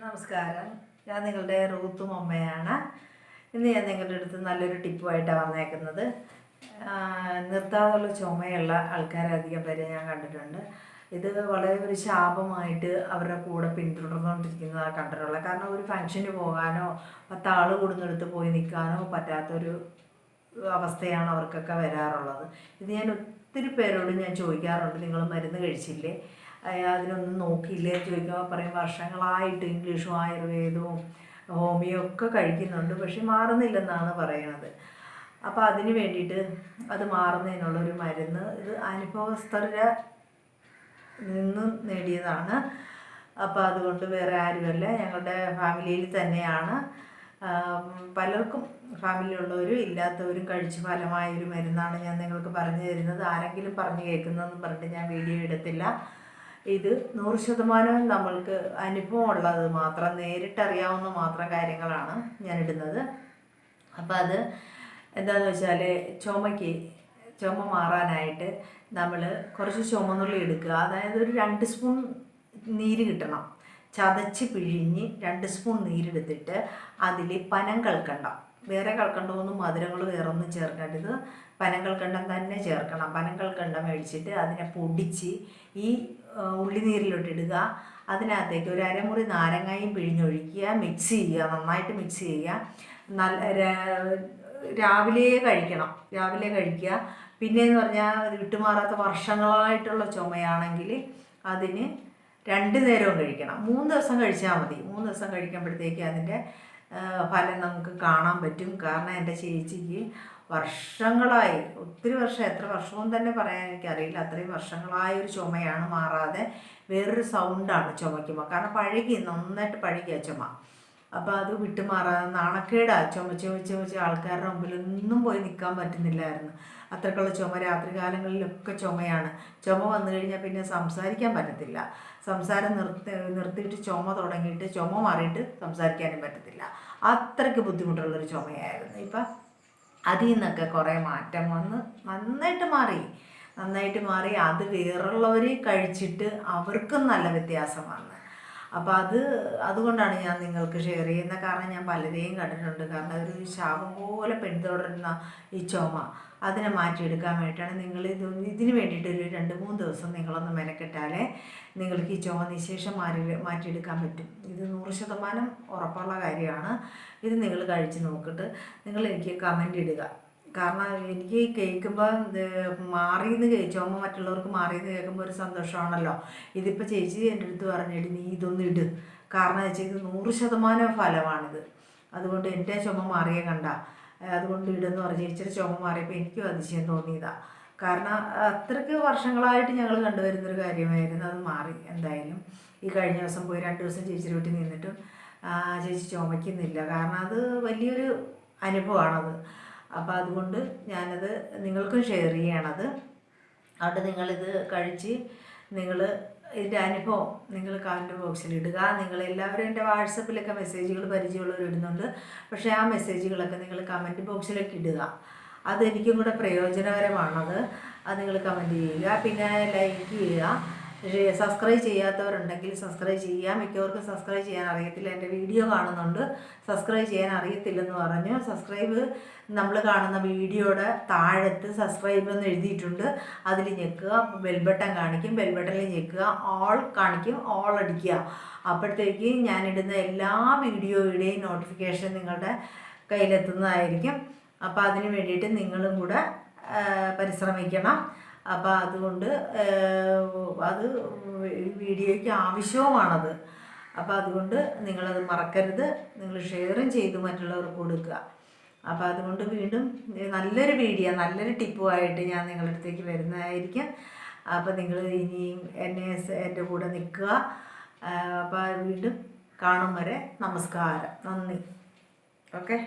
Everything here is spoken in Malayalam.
നമസ്കാരം. ഞാൻ നിങ്ങളുടെ റൂത്തും അമ്മയാണ്. ഇന്ന് ഞാൻ നിങ്ങളുടെ അടുത്ത് നല്ലൊരു ടിപ്പുമായിട്ടാണ് വന്നേക്കുന്നത്. നിർത്താതുള്ള ചുമയുള്ള ആൾക്കാരെ അധികം പേരെ ഞാൻ കണ്ടിട്ടുണ്ട്. ഇത് വളരെ ഒരു ശാപമായിട്ട് അവരുടെ കൂടെ പിന്തുടർന്നുകൊണ്ടിരിക്കുന്നതാണ് കണ്ടിട്ടുള്ളത് കാരണം ഒരു ഫംഗ്ഷന് പോകാനോ പത്താൾ കൂടുന്നിടത്ത് പോയി നിൽക്കാനോ പറ്റാത്തൊരു അവസ്ഥയാണ് അവർക്കൊക്കെ വരാറുള്ളത്. ഇത് ഞാൻ ഒത്തിരി പേരോട് ഞാൻ ചോദിക്കാറുണ്ട്. നിങ്ങൾ മരുന്ന് കഴിച്ചില്ലേ? അതിനൊന്നും നോക്കിയില്ലേ ചോദിക്കുമ്പോൾ പറയും വർഷങ്ങളായിട്ട് ഇംഗ്ലീഷും ആയുർവേദവും ഹോമിയോ ഒക്കെ കഴിക്കുന്നുണ്ട് പക്ഷെ മാറുന്നില്ലെന്നാണ് പറയണത്. അപ്പോൾ അതിന് വേണ്ടിയിട്ട് അത് മാറുന്നതിനുള്ളൊരു മരുന്ന് ഇത് അനുഭവസ്ഥരുടെ നിന്നും നേടിയതാണ്. അപ്പോൾ അതുകൊണ്ട് വേറെ ആരുമല്ല ഞങ്ങളുടെ ഫാമിലിയിൽ തന്നെയാണ്. പലർക്കും ഫാമിലിയിലുള്ളവരും ഇല്ലാത്തവരും കഴിച്ച് ഫലമായ ഒരു മരുന്നാണ് ഞാൻ നിങ്ങൾക്ക് പറഞ്ഞു തരുന്നത്. ആരെങ്കിലും പറഞ്ഞു കേൾക്കുന്നതെന്ന് പറഞ്ഞിട്ട് ഞാൻ വീഡിയോ എടുത്തില്ല. ഇത് നൂറ് ശതമാനവും നമ്മൾക്ക് അനുഭവം ഉള്ളത് മാത്രം നേരിട്ടറിയാവുന്ന മാത്രം കാര്യങ്ങളാണ് ഞാൻ ഇടുന്നത് അപ്പം അത് എന്താണെന്ന് വെച്ചാൽ ചുമയ്ക്ക് ചുമ മാറാനായിട്ട് നമ്മൾ കുറച്ച് ചുമന്നുള്ളി എടുക്കുക. അതായത് ഒരു രണ്ട് സ്പൂൺ നീര് കിട്ടണം. ചതച്ച് പിഴിഞ്ഞ് രണ്ട് സ്പൂൺ നീരെടുത്തിട്ട് അതിൽ പനം കൽക്കണ്ട. വേറെ കൽക്കണ്ടമൊന്നും മധുരങ്ങൾ വേറെ ഒന്നും ചേർക്കേണ്ടത് പനം കൽക്കണ്ടം തന്നെ ചേർക്കണം. പനം കൽക്കണ്ടം മേടിച്ചിട്ട് അതിനെ പൊടിച്ച് ഈ ആ, ഉള്ളിനീരിലോട്ട് ഇടുക. അതിനകത്തേക്ക് ഒരു അരമുറി നാരങ്ങയും പിഴിഞ്ഞൊഴിക്കുക. മിക്സ് ചെയ്യുക. നന്നായിട്ട് മിക്സ് ചെയ്യുക. നല്ല രാവിലെ കഴിക്കണം. രാവിലെ കഴിക്കുക. പിന്നെ എന്ന് പറഞ്ഞാൽ വിട്ടുമാറാത്ത വർഷങ്ങളായിട്ടുള്ള ചുമയാണെങ്കിൽ അതിന് രണ്ട് നേരവും കഴിക്കണം. മൂന്ന് ദിവസം കഴിച്ചാൽ മതി. മൂന്ന് ദിവസം കഴിക്കുമ്പോഴത്തേക്ക് അതിന്റെ ഫലം നമുക്ക് കാണാൻ പറ്റും. കാരണം എന്റെ ചേച്ചിക്ക് വർഷങ്ങളായി. ഒത്തിരി വർഷം എത്ര വർഷവും തന്നെ പറയാൻ എനിക്കറിയില്ല. അത്രയും വർഷങ്ങളായ ഒരു ചുമയാണ് മാറാതെ വേറൊരു സൗണ്ടാണ് ചുമയ്ക്കുമ്പോൾ കാരണം പഴകി നന്നായിട്ട് പഴകിയ ചുമ. അപ്പോൾ അത് വിട്ടുമാറാതെ നാണക്കേടാ. ചുമച്ച് ചുമച്ച് ചുമച്ച് ആൾക്കാരുടെ മുമ്പിൽ ഒന്നും പോയി നിൽക്കാൻ പറ്റുന്നില്ലായിരുന്നു. അത്രക്കുള്ള ചുമ രാത്രികാലങ്ങളിലൊക്കെ ചുമയാണ്. ചുമ വന്നു കഴിഞ്ഞാൽ പിന്നെ സംസാരിക്കാൻ പറ്റത്തില്ല. സംസാരം നിർത്തി നിർത്തിയിട്ട് ചുമ തുടങ്ങിയിട്ട് ചുമ മാറിയിട്ട് സംസാരിക്കാനും പറ്റത്തില്ല. അത്രയ്ക്ക് ബുദ്ധിമുട്ടുള്ളൊരു ചുമയായിരുന്നു. ഇപ്പം അതിൽ നിന്നൊക്കെ കുറേ മാറ്റം വന്ന് നന്നായിട്ട് മാറി. നന്നായിട്ട് മാറി. അത് വേറുള്ളവർ കഴിച്ചിട്ട് അവർക്കും നല്ല വ്യത്യാസം വന്ന്. അപ്പോൾ അത് അതുകൊണ്ടാണ് ഞാൻ നിങ്ങൾക്ക് ഷെയർ ചെയ്യുന്ന കാരണം ഞാൻ പലരെയും കണ്ടിട്ടുണ്ട്. കാരണം ഒരു ശാപം പോലെ പിന്തുടരുന്ന ഈ ചുമ അതിനെ മാറ്റിയെടുക്കാൻ വേണ്ടിയിട്ടാണ് നിങ്ങൾ ഇത് ഇതിന് വേണ്ടിയിട്ട് ഒരു രണ്ട് മൂന്ന് ദിവസം നിങ്ങളൊന്ന് മെനക്കെട്ടാലേ നിങ്ങൾക്ക് ഈ ചുമ നിശേഷം മാറി മാറ്റിയെടുക്കാൻ പറ്റും. ഇത് നൂറ് ശതമാനം ഉറപ്പുള്ള കാര്യമാണ്. ഇത് നിങ്ങൾ കഴിച്ച് നോക്കിയിട്ട് നിങ്ങൾ എനിക്ക് കമന്റ് ഇടുക. കാരണം എനിക്ക് കേൾക്കുമ്പോൾ മാറിയെന്ന് ചുമ മറ്റുള്ളവർക്ക് മാറിയെന്ന് കേൾക്കുമ്പോൾ ഒരു സന്തോഷമാണല്ലോ. ഇതിപ്പോൾ ചേച്ചി എന്റെ അടുത്ത് പറഞ്ഞിട്ട് നീ ഇതൊന്നും ഇട്. കാരണം വെച്ചാൽ ഇത് നൂറ് ശതമാനം ഫലമാണിത്. അതുകൊണ്ട് എന്റെ ചുമ മാറിയേ കണ്ട. അതുകൊണ്ട് ഇടെന്ന് പറഞ്ഞ് ഇച്ചിരി ചുമ മാറിയപ്പോൾ എനിക്കും അതിശയം തോന്നിയതാണ് കാരണം അത്രയ്ക്ക് വർഷങ്ങളായിട്ട് ഞങ്ങൾ കണ്ടുവരുന്നൊരു കാര്യമായിരുന്നു. അത് മാറി. എന്തായാലും ഈ കഴിഞ്ഞ ദിവസം പോയി രണ്ട് ദിവസം ചേച്ചിയുടെ വീട്ടിൽ നിന്നിട്ടും ചേച്ചി ചുമയ്ക്കുന്നില്ല. കാരണം അത് വലിയൊരു അനുഭവമാണത്. അപ്പോൾ അതുകൊണ്ട് ഞാനത് നിങ്ങൾക്കും ഷെയർ ചെയ്യണത്. അതുകൊണ്ട് നിങ്ങളിത് കഴിച്ച് നിങ്ങൾ ഇതിന്റെ അനുഭവം നിങ്ങൾ കമന്റ് ബോക്സിൽ ഇടുക. നിങ്ങൾ എല്ലാവരും എന്റെ വാട്സപ്പിലൊക്കെ മെസ്സേജുകൾ പരിചയമുള്ളവർ ഇടുന്നുണ്ട്. പക്ഷേ ആ മെസ്സേജുകളൊക്കെ നിങ്ങൾ കമന്റ് ബോക്സിലേക്ക് ഇടുക. അതെനിക്കും കൂടെ പ്രയോജനകരമാണത്. അത് നിങ്ങൾ കമന്റ് ചെയ്യുക. പിന്നെ ലൈക്ക് ചെയ്യുക. സബ്സ്ക്രൈബ് ചെയ്യാത്തവരുണ്ടെങ്കിൽ സബ്സ്ക്രൈബ് ചെയ്യാം. മിക്കവർക്കും സബ്സ്ക്രൈബ് ചെയ്യാൻ അറിയത്തില്ല. എന്റെ വീഡിയോ കാണുന്നുണ്ട്. സബ്സ്ക്രൈബ് ചെയ്യാൻ അറിയത്തില്ലെന്ന് പറഞ്ഞു. സബ്സ്ക്രൈബ് നമ്മൾ കാണുന്ന വീഡിയോയുടെ താഴത്ത് സബ്സ്ക്രൈബ് എന്ന് എഴുതിയിട്ടുണ്ട്. അതിൽ ഞെക്കുക ബെൽബട്ടൺ കാണിക്കും. ബെൽബട്ടണിൽ ഞെക്കുക ഓൾ കാണിക്കും ഓൾ അടിക്കുക. അപ്പോഴത്തേക്ക് ഞാനിടുന്ന എല്ലാ വീഡിയോയുടെയും നോട്ടിഫിക്കേഷൻ നിങ്ങളുടെ കയ്യിലെത്തുന്നതായിരിക്കും. അപ്പോൾ അതിന് വേണ്ടിയിട്ട് നിങ്ങളും കൂടെ പരിശ്രമിക്കണം. അപ്പോൾ അതുകൊണ്ട് അത് വീഡിയോയ്ക്ക് ആവശ്യവുമാണത്. അപ്പോൾ അതുകൊണ്ട് നിങ്ങളത് മറക്കരുത്. നിങ്ങൾ ഷെയറും ചെയ്ത് മറ്റുള്ളവർക്ക് കൊടുക്കുക. അപ്പോൾ അതുകൊണ്ട് വീണ്ടും നല്ലൊരു വീഡിയോ നല്ലൊരു ടിപ്പുമായിട്ട് ഞാൻ നിങ്ങളുടെ അടുത്തേക്ക് വരുന്നതായിരിക്കും. അപ്പോൾ നിങ്ങൾ ഇനിയും എന്നെ എന്റെ കൂടെ നിൽക്കുക. അപ്പോൾ വീണ്ടും കാണും വരെ നമസ്കാരം. നന്ദി. ഓക്കെ?